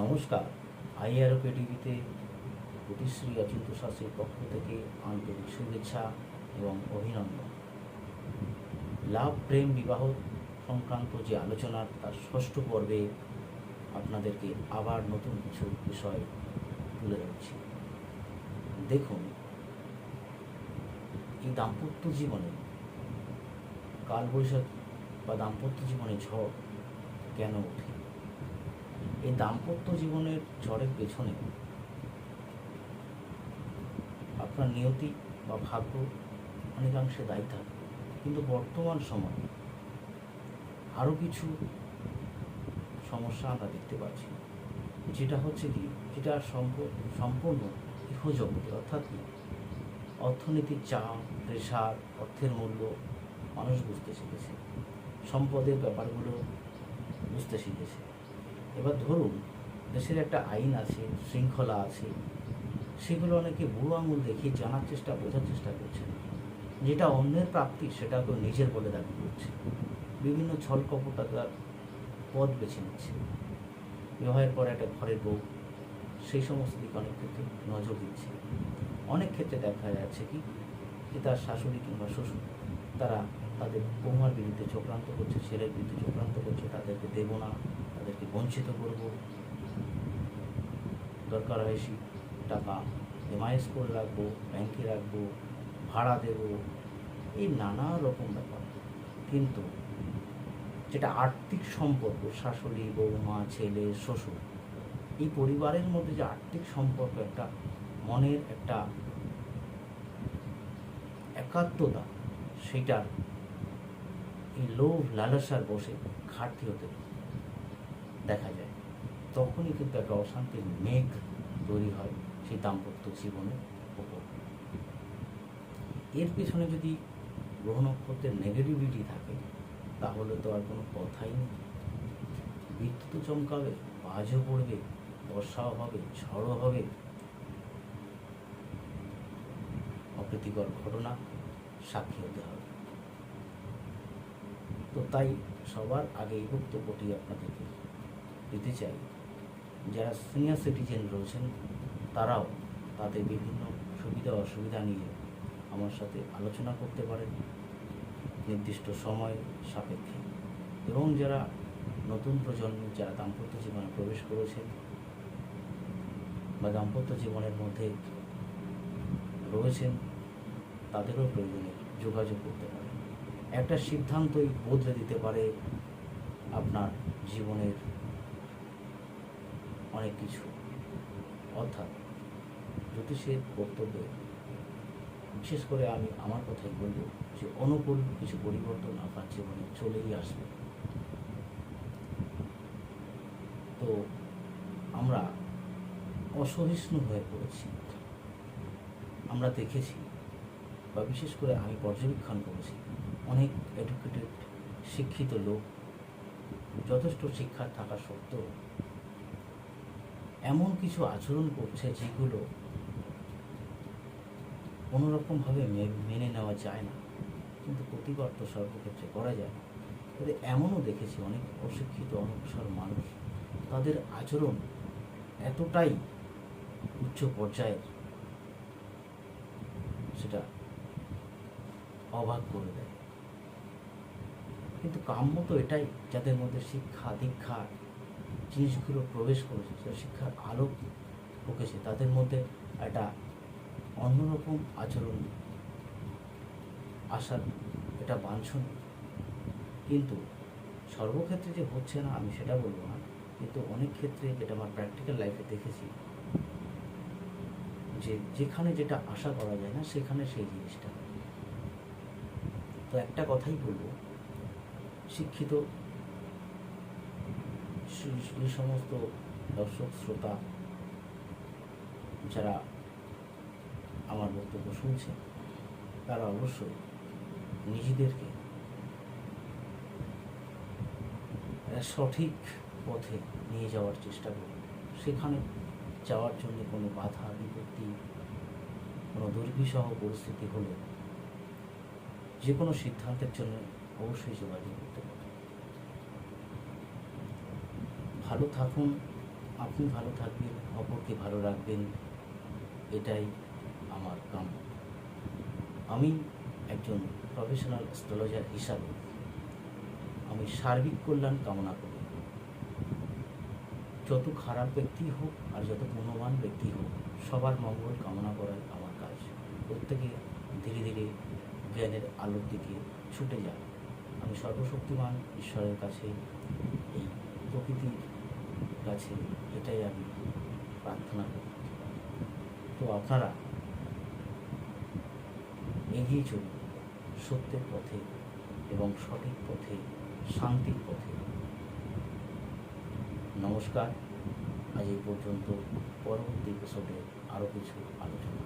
নমস্কার। আইআরওকে টিভিতে প্রতিশ্রী অচিন্ত শাস্ত্রীর পক্ষ থেকে আন্তরিক শুভেচ্ছা এবং অভিনন্দন। লাভ, প্রেম, বিবাহ সংক্রান্ত যে আলোচনার তার ষষ্ঠ পর্বে আপনাদেরকে আবার নতুন কিছু বিষয় তুলে ধরছি। দেখুন, এই দাম্পত্য জীবনে কালবৈশাখী বা দাম্পত্য জীবনে ঝড় কেন ওঠে এই দাম্পত্য জীবনের ঝড়ের পেছনে আপনার নিয়তি বা ভাগ্য অনেকাংশে দায়ী থাকে। কিন্তু বর্তমান সময় আরও কিছু সমস্যা আমরা দেখতে পাচ্ছি। যেটা হচ্ছে কি, যেটা সম্পূর্ণ ইহজগতে, অর্থাৎ কি? অর্থনীতির চাপ, প্রেশার, অর্থের মূল্য মানুষ বুঝতে শিখেছে। সম্পদের ব্যাপারগুলো বুঝতে শিখেছে। এবার ধরুন, দেশের একটা আইন আছে, শৃঙ্খলা আছে, সেগুলো অনেকে বুড়ো আঙুল দেখিয়ে জানার চেষ্টা, বোঝার চেষ্টা করছে যেটা অন্যের প্রাপ্তি সেটা কেউ নিজের বলে দাবি করছে। বিভিন্ন ছল কপটতার পথ বেছে নিচ্ছে। বিবাহের পর একটা ঘরের বউ, সেই সমস্ত দিকে অনেক ক্ষেত্রে নজর দিচ্ছে। অনেক ক্ষেত্রে দেখা যাচ্ছে কি, যে তার শাশুড়ি কিংবা শ্বশুর, তারা তাদের বৌমার বিরুদ্ধে চক্রান্ত করছে, ছেলের বিরুদ্ধে চক্রান্ত করছে, তাদেরকে দেব না। বঞ্চিত করব। দরকার হয় টাকা এমআইএস করে রাখব ব্যাংকে রাখব, ভাড়া দেব, এই নানা রকম ব্যাপার। কিন্তু যেটা আর্থিক সম্পর্ক, শাশুড়ি, বৌমা, ছেলে, শ্বশুর, এই পরিবারের মধ্যে যে আর্থিক সম্পর্ক একটা মনের একটা একাত্মতা, সেটার এই লোভ লালসার বসে ঘাটতি হতে দেখা যায়। তখনই কিন্তু একটা অশান্তির মেঘ তৈরি হয় সেই দাম্পত্য জীবনের উপর। এর পেছনে যদি গ্রহ নক্ষত্রের নেগেটিভিটি থাকে, তাহলে তো আর কোনো কথাই নেই। বিদ্যুৎ চমকাবে, বাজও পড়বে, বর্ষাও হবে, ঝড়ও হবে। অপ্রীতিকর ঘটনা সাক্ষী হতে হবে। তো তাই সবার আগে এই বক্তব্যটি আপনাদেরকে দিতে চাই। যারা সিনিয়র সিটিজেন রয়েছেন, তারাও তাদের বিভিন্ন সুবিধা অসুবিধা নিয়ে আমার সাথে আলোচনা করতে পারেন। নির্দিষ্ট সময় সাপেক্ষে। এবং যারা নতুন প্রজন্ম, যারা দাম্পত্য জীবনে প্রবেশ করেছেন বা দাম্পত্য জীবনের মধ্যে রয়েছেন, তাদেরও প্রয়োজনে যোগাযোগ করতে পারে একটা সিদ্ধান্তই বদলে দিতে পারে আপনার জীবনের অনেক কিছু। অর্থাৎ জ্যোতিষের বক্তব্যে বিশেষ করে আমি আমার কথাই বলব যে অনুকূল কিছু পরিবর্তন আপনার জীবনে চলেই আসবে। তো আমরা অসহিষ্ণু হয়ে পড়েছি। আমরা দেখেছি বা বিশেষ করে আমি পর্যবেক্ষণ করেছি, অনেক এডুকেটেড শিক্ষিত লোক, যথেষ্ট শিক্ষা থাকা সত্ত্বেও এমন কিছু আচরণ করছে যেগুলো কোনোরকমভাবে মেনে নেওয়া যায় না। কিন্তু প্রতিবার তো সর্বক্ষেত্রে করা যায়। না তবে এমনও দেখেছি অনেক অশিক্ষিত, অনগ্রসর মানুষ। তাদের আচরণ এতটাই উচ্চ পর্যায়ের সেটা অবাক করে দেয়। কিন্তু কাম্য তো এটাই, যাদের মধ্যে শিক্ষা, দীক্ষা জিনিসগুলো প্রবেশ করেছে, সেটা শিক্ষার আলো ঢুকেছে তাদের মধ্যে একটা অন্যরকম আচরণ আসার এটা বাঞ্ছনীয়। কিন্তু সর্বক্ষেত্রে যে হচ্ছে না, আমি সেটা বলব না, কিন্তু অনেক ক্ষেত্রে যেটা আমার প্র্যাকটিক্যাল লাইফে দেখেছি, যে যেখানে যেটা আশা করা যায় না, সেখানে সেই জিনিসটা। তো একটা কথাই বলব, শিক্ষিত যে সমস্ত দর্শক, শ্রোতা যারা আমার বক্তব্য শুনছে তারা অবশ্যই নিজেদেরকে সঠিক পথে নিয়ে যাওয়ার চেষ্টা করুন। সেখানে যাওয়ার জন্য কোনো বাধা, বিপত্তি, কোনো দুর্বিষহ পরিস্থিতি হলে যে কোনো সিদ্ধান্তের জন্য অবশ্যই যোগাযোগ করতে পারেন ভালো থাকুন, আপনি ভালো থাকবেন, অপরকে ভালো রাখবেন, এটাই আমার কাম আমি একজন প্রফেশনাল অ্যাস্ট্রোলজার হিসাবে আমি সার্বিক কল্যাণ কামনা করি। যত খারাপ ব্যক্তি হোক আর যত গুণবান ব্যক্তি হোক, সবার মঙ্গল কামনা করাই আমার কাজ। প্রত্যেকে ধীরে ধীরে জ্ঞানের আলোর দিকে ছুটে যায় আমি সর্বশক্তিমান ঈশ্বরের কাছে এই প্রকৃতির কাছে এটাই আমি প্রার্থনা করি তো আপনারা এগিয়ে চলুন, সত্যের পথে এবং সঠিক পথে, শান্তির পথে। নমস্কার, আজ এই পর্যন্ত পরবর্তী এপিসোডে আরও কিছু আলোচনা